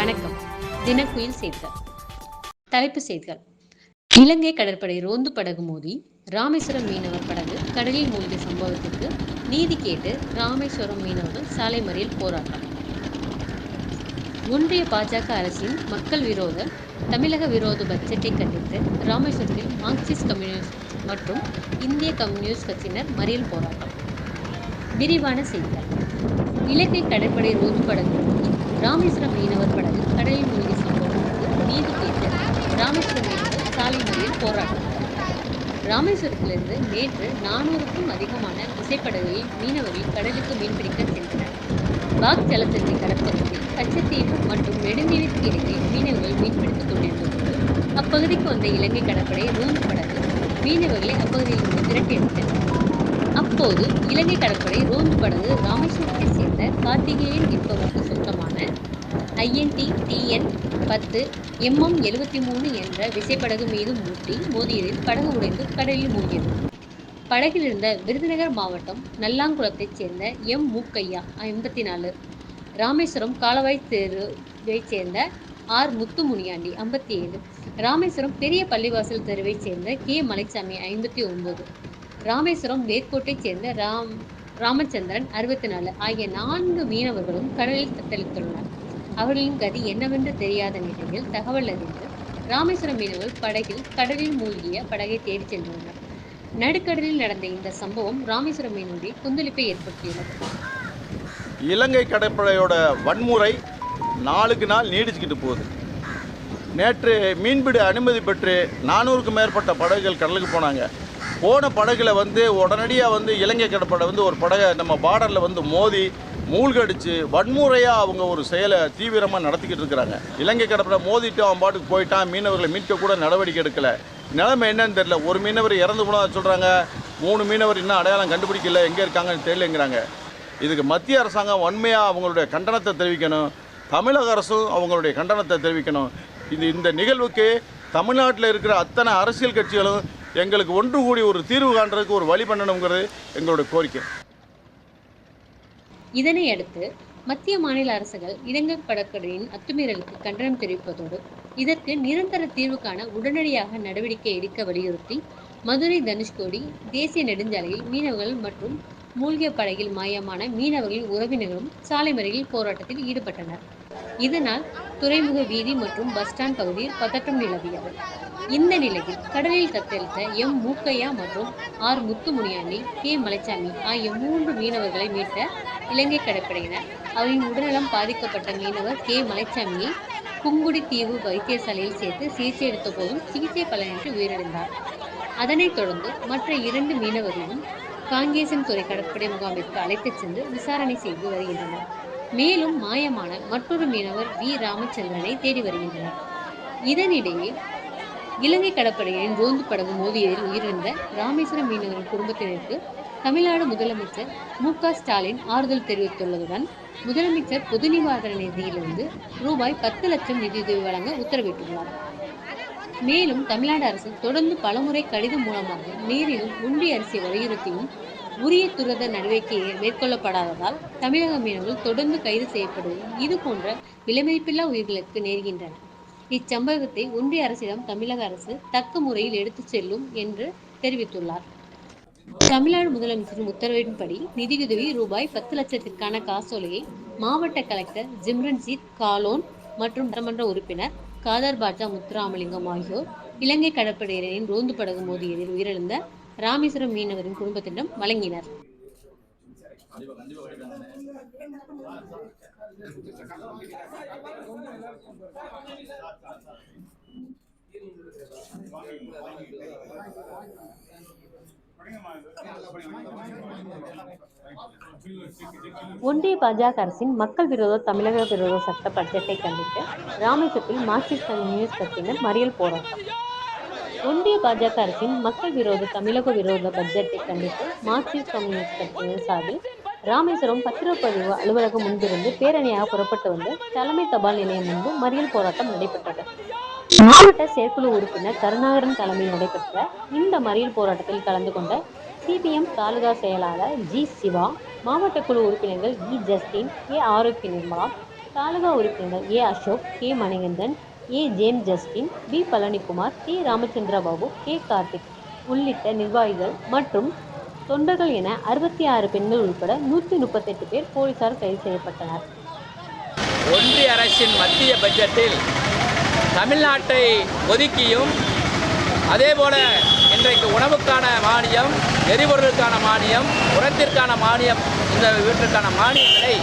வணக்கம். தினக்குயில் செய்திகள் தலைப்பு செய்திகள் இலங்கை கடற்படை ரோந்து படகு மோதி ராமேஸ்வரம் மீனவர் படகு கடலில் மூழ்கிய சம்பவத்திற்கு நீதி கேட்டு ராமேஸ்வரம் மீனவர்கள் சாலை மறியல் போராட்டம். ஒன்றிய பாஜக அரசின் மக்கள் விரோத தமிழக விரோத பட்ஜெட்டை கண்டித்து ராமேஸ்வரத்தில் மார்க்சிஸ்ட் கம்யூனிஸ்ட் மற்றும் இந்திய கம்யூனிஸ்ட் கட்சியினர் மறியல் போராட்டம். விரிவான செய்திகள். இலங்கை கடற்படை ரோந்து படகு ராமேஸ்வரம் மீனவர் படகு கடலில் மூழ்கி சம்பவத்திற்கு நீதி கேட்டு ராமேஸ்வரம் மீனவர் சாலை மறியல் போராட்டம். ராமேஸ்வரத்திலிருந்து நேற்று நானூறுக்கும் அதிகமான விசைப்படகுகளில் மீனவர்கள் கடலுக்கு மீன்பிடிக்க சென்றனர். பாக் ஜலசந்தி கடற்பகுதியில் கச்சத்தீவு மற்றும் நெடுநீருக்கு இடையே மீனவர்கள் மீன்பிடித்துக் கொண்டிருந்தபோது அப்பகுதிக்கு வந்த இலங்கை கடற்படை ரோந்து படகு மீனவர்களை அப்பகுதியில் இருந்து விரட்டி அப்போது இலங்கை கடற்படை ரோந்து படகு ராமேஸ்வரத்தை சேர்ந்த கார்த்திகேயன் என்பவருக்கு சொந்தமான ஐஎன்டி டிஎன் பத்து எம்எம் எழுபத்தி மூணு என்ற விசைப்படகு மீது மூட்டி மோதியதில் படகு உடைந்து கடலில் மூழ்கியது. படகில் இருந்த விருதுநகர் மாவட்டம் நல்லாங்குளத்தைச் சேர்ந்த எம் மூக்கையா ஐம்பத்தி நாலு ராமேஸ்வரம் காலவாய் தெருவைச் சேர்ந்த ஆர் முத்துமுனியாண்டி ஐம்பத்தி ஏழு ராமேஸ்வரம் பெரிய பள்ளிவாசல் தெருவைச் சேர்ந்த கே மலைச்சாமி ஐம்பத்தி ஒன்பது. ராமேஸ்வரம் மேற்கோட்டை சேர்ந்த ராம் ராமச்சந்திரன் அறுபத்தி நாலு ஆகிய நான்கு மீனவர்களும் கடலில் தத்தளித்துள்ளனர். அவர்களின் கதி என்னவென்று தெரியாத நிலையில் தகவல் அறிந்து ராமேஸ்வரம் மீனவர்கள் படகில் கடலில் மூழ்கிய படகை தேடிச் சென்றுள்ளனர். நடுக்கடலில் நடந்த இந்த சம்பவம் ராமேஸ்வரம் மீனவரை கொந்தளிப்பை ஏற்படுத்தியுள்ளது. இலங்கை கடற்படையோட வன்முறை நாளுக்கு நாள் நீடிச்சுக்கிட்டு போகுது. நேற்று மீன்பிடி அனுமதி பெற்று நானூறுக்கும் மேற்பட்ட படகுகள் கடலுக்கு போனாங்க. போன படகுல வந்து உடனடியாக வந்து இலங்கை கடற்படை வந்து ஒரு படகை நம்ம பார்டரில் வந்து மோதி மூழ்கடிச்சு வன்முறையாக அவங்க ஒரு செயலை தீவிரமாக நடத்திக்கிட்டு இருக்கிறாங்க. இலங்கை கடற்படை மோதிட்டு அவன் பாட்டுக்கு போயிட்டான். மீனவர்களை மீட்க கூட நடவடிக்கை எடுக்கலை. நிலைமை என்னன்னு தெரியல. ஒரு மீனவர் இறந்து போனால் சொல்கிறாங்க மூணு மீனவர் இன்னும் அடையாளம் கண்டுபிடிக்கல. எங்கே இருக்காங்கன்னு தெரியலங்கிறாங்க. இதுக்கு மத்திய அரசாங்கம் வன்மையாக அவங்களுடைய கண்டனத்தை தெரிவிக்கணும். தமிழக அரசும் அவங்களுடைய கண்டனத்தை தெரிவிக்கணும். இது இந்த நிகழ்வுக்கு தமிழ்நாட்டில் இருக்கிற அத்தனை அரசியல் கட்சிகளும் எங்களுக்கு ஒன்று கூடி ஒரு தீர்வு காண்றதுக்கு ஒரு வழி பண்ணணுங்கிறது எங்களுடைய கோரிக்கை. இதனை அடுத்து மத்திய மாநில அரசுகள் இலங்கை கடற்கரையின் அத்துமீறலுக்கு கண்டனம் தெரிவிப்பதோடு இதற்கு நிரந்தர தீர்வு காண உடனடியாக நடவடிக்கை எடுக்க வலியுறுத்தி மதுரை தனுஷ்கோடி தேசிய நெடுஞ்சாலையில் மீனவர்கள் மற்றும் மூழ்கிய படகில் மாயமான மீனவர்களின் உறவினர்களும் சாலை மறியலில் போராட்டத்தில் ஈடுபட்டனர். இதனால் துறைமுக வீதி மற்றும் பஸ் ஸ்டாண்ட் பகுதியில் பதட்டம் நிலவியது. இந்த நிலையில் கடலில் தத்தளித்த எம். மூக்கையா மற்றும் ஆர். முத்துமுனியாண்டி கே. மலைச்சாமி ஆகிய மூன்று மீனவர்களை மீட்ட இலங்கை கடற்படையினர் அவரின் உடல்நலம் பாதிக்கப்பட்ட மீனவர் கே. மலைச்சாமியை புங்குடி தீவு வைத்தியசாலையில் சேர்த்து சிகிச்சை எடுத்த போதும் சிகிச்சை பலனின்றி உயிரிழந்தார். அதனைத் தொடர்ந்து மற்ற இரண்டு மீனவர்களும் காங்கேசன் துறை கடற்படை முகாமிற்கு அழைத்துச் சென்று விசாரணை செய்து வருகின்றனர். மேலும் மாயமான மற்றொரு மீனவர் வி. ராமச்சந்திரனை தேடி வருகின்றனர். இதனிடையே இலங்கை கடற்படையின் ரோந்து படகு மோதியதில் உயிரிழந்த ராமேஸ்வரம் மீனவரின் குடும்பத்தினருக்கு தமிழ்நாடு முதலமைச்சர் மு. க. ஸ்டாலின் ஆறுதல் தெரிவித்துள்ளதுடன் முதலமைச்சர் பொது நிவாரண நிதியிலிருந்து ரூபாய் பத்து லட்சம் நிதியுதவி வழங்க உத்தரவிட்டுள்ளார். மேலும் தமிழ்நாடு அரசு தொடர்ந்து பலமுறை கடிதம் மூலமாக நீரிலும் உண்டி அரிசி வலியுறுத்தியும் உரிய துரத நடவடிக்கை மேற்கொள்ளப்படாததால் தமிழக மீனவர்கள் தொடர்ந்து கைது செய்யப்படுவதும் இது போன்ற விலைமதிப்பில்லா உயிர்களுக்கு நேர்கின்றன. இச்சம்பவத்தை ஒன்றிய அரசிடம் தமிழக அரசு தக்க முறையில் எடுத்துச் செல்லும் என்று தெரிவித்துள்ளார். தமிழ்நாடு முதலமைச்சரின் உத்தரவின்படி நிதியுதவி ரூபாய் பத்து லட்சத்திற்கான காசோலையை மாவட்ட கலெக்டர் ஜிம்ரன்ஜித் காலோன் மற்றும் சட்டமன்ற உறுப்பினர் காதர் பாட்சா முத்துராமலிங்கம் ஆகியோர் இலங்கை கடற்படையினரின் ரோந்து படகு மோதியதில் உயிரிழந்த ராமேஸ்வரம் மீனவரின் குடும்பத்திடம் வழங்கினர். ஒன்றிய பாஜக அரசின் மக்கள் விரோத தமிழக விரோத சட்ட பட்ஜெட்டை கண்டித்து ராமேஸ்வரத்தில் மார்க்சிஸ்ட் கம்யூனிஸ்ட் கட்சியினர் மறியல் போராட்டம். ஒன்றிய பாஜக அரசின் மக்கள் விரோத தமிழக விரோத பட்ஜெட்டை கண்டித்து மார்க்சிஸ்ட் கம்யூனிஸ்ட் கட்சியின் சார்பில் ராமேஸ்வரம் பத்திரப்பதிவு அலுவலகம் முன்பிருந்து பேரணியாக புறப்பட்டு வந்து தலைமை தபால் நிலையம் முன்பு மறியல் போராட்டம் நடைபெற்றது. மாவட்ட செயற்குழு உறுப்பினர் கருணாகரன் தலைமையில் நடைபெற்ற இந்த மறியல் போராட்டத்தில் கலந்து கொண்ட சிபிஎம் தாலுகா செயலாளர் ஜி சிவா மாவட்ட குழு உறுப்பினர்கள் இ ஜஸ்டின் ஏ ஆரோக்கிய நிர்மலா தாலுகா உறுப்பினர் A Ashok K Manikandan A. James Justin P. Palanikumar T Ramachandra Babu K. Karthik உள்ளிட்ட நிர்வாகிகள் மற்றும் தொண்டர்கள் என அறுபத்தி ஆறு பெண்கள் உட்பட நூற்றி முப்பத்தெட்டு பேர் போலீசார் கைது செய்யப்பட்டனர். ஒன்றிய அரசின் மத்திய பட்ஜெட்டில் தமிழ்நாட்டை ஒதுக்கியும் அதேபோல இன்றைக்கு உணவுக்கான மானியம் எரிபொருளுக்கான மானியம் உரத்திற்கான மானியம் இந்த வீட்டிற்கான மானியங்களை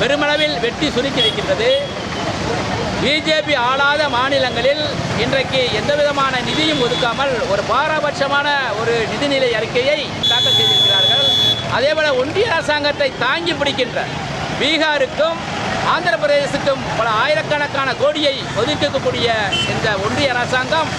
பெருமளவில் வெட்டி சுருக்கி இருக்கின்றது பிஜேபி ஆளாத மாநிலங்களில் இன்றைக்கு எந்த விதமான நிதியும் ஒதுக்காமல் ஒரு பாரபட்சமான ஒரு நிதிநிலை அறிக்கையை தாக்கல் செய்திருக்கிறார்கள். அதேபோல ஒன்றிய அரசாங்கத்தை தாங்கி பிடிக்கின்ற பீகாருக்கும் ஆந்திர பிரதேசத்துக்கும் பல ஆயிரக்கணக்கான கோடியை ஒதுக்கக்கூடிய இந்த ஒன்றிய அரசாங்கம்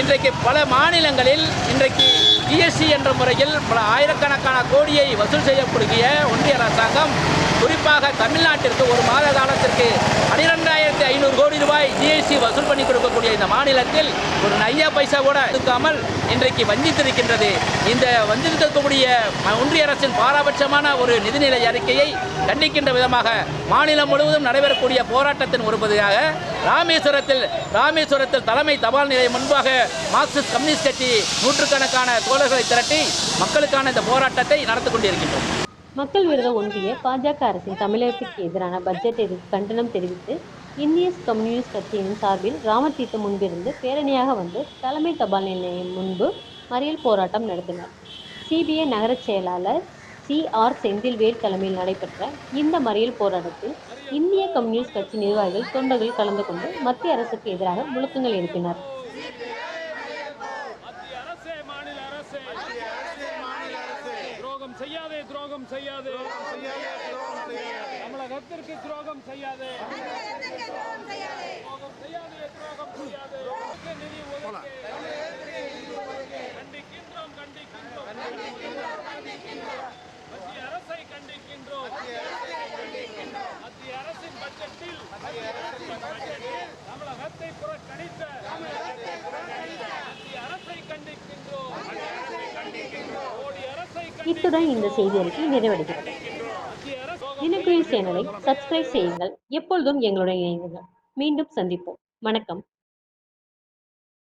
இன்றைக்கு பல மாநிலங்களில் இன்றைக்கு ஜிஎஸ்டி என்ற முறையில் பல ஆயிரக்கணக்கான கோடியை வசூல் செய்யக்கூடிய ஒன்றிய அரசாங்கம் குறிப்பாக தமிழ்நாட்டிற்கு ஒரு மாத காலத்திற்கு பனிரெண்டாயிரத்தி ஐநூறு கோடி ரூபாய் ஜிஎஸ்டி வசூல் பண்ணி கொடுக்கக்கூடிய இந்த மாநிலத்தில் ஒரு நையா பைசா கூட இருக்காமல் இன்றைக்கு வஞ்சித்திருக்கின்றது. இந்த வஞ்சித்திருக்கக்கூடிய ஒன்றிய அரசின் பாரபட்சமான ஒரு நிதிநிலை அறிக்கையை கண்டிக்கின்ற விதமாக மாநிலம் முழுவதும் நடைபெறக்கூடிய போராட்டத்தின் ஒரு பகுதியாக ராமேஸ்வரத்தில் ராமேஸ்வரத்தில் தலைமை தபால் நிலையம் முன்பாக மார்க்சிஸ்ட் கம்யூனிஸ்ட் கட்சி நூற்றுக்கணக்கான அலுவலர்களை திரட்டி மக்களுக்கான இந்த போராட்டத்தை நடத்தி கொண்டிருக்கின்றோம். மக்கள் விரோத ஒன்றிய பாஜக அரசின் தமிழகத்திற்கு எதிரான பட்ஜெட்டிற்கு கண்டனம் தெரிவித்து இந்திய கம்யூனிஸ்ட் கட்சியின் சார்பில் ராமதீர்த்தம் முன்பிருந்து பேரணியாக வந்து தலைமை தபால் நிலையம் முன்பு மறியல் போராட்டம் நடத்தினர். சிபிஐ நகரச் செயலாளர் சி ஆர் செந்தில்வேல் தலைமையில் நடைபெற்ற இந்த மறியல் போராட்டத்தில் இந்திய கம்யூனிஸ்ட் கட்சி நிர்வாகிகள் தொண்டர்கள் கலந்து கொண்டு மத்திய அரசுக்கு எதிராக முழக்கங்கள் எழுப்பினர் மத்திய அரசே மாநில அரசே துரோகம் செய்யாதே துரோகம் செய்யாதே. தமிழகத்திற்கு துரோகம் செய்யாதே. துரோகம் செய்யாதே. துரோகம் செய்யாதே நிதி ஒதுக்கு கண்டிக்கின்றோம் கண்டிக்கின்றோம் மத்திய அரசை கண்டிக்கின்றோம் மத்திய அரசின் பட்ஜெட்டில் தமிழகத்தை புறக்கணித்த மத்திய அரசை கண்டிக்கின்றோம் மோடி அரசை இத்துடன் இந்த செய்தி அறிக்கை நிறைவடைகிறது. மத்திய தினக்குயில் சேனலை சப்ஸ்கிரைப் செய்யுங்கள். எப்பொழுதும் எங்களுடன் இணைந்துங்கள் மீண்டும் சந்திப்போம். வணக்கம்.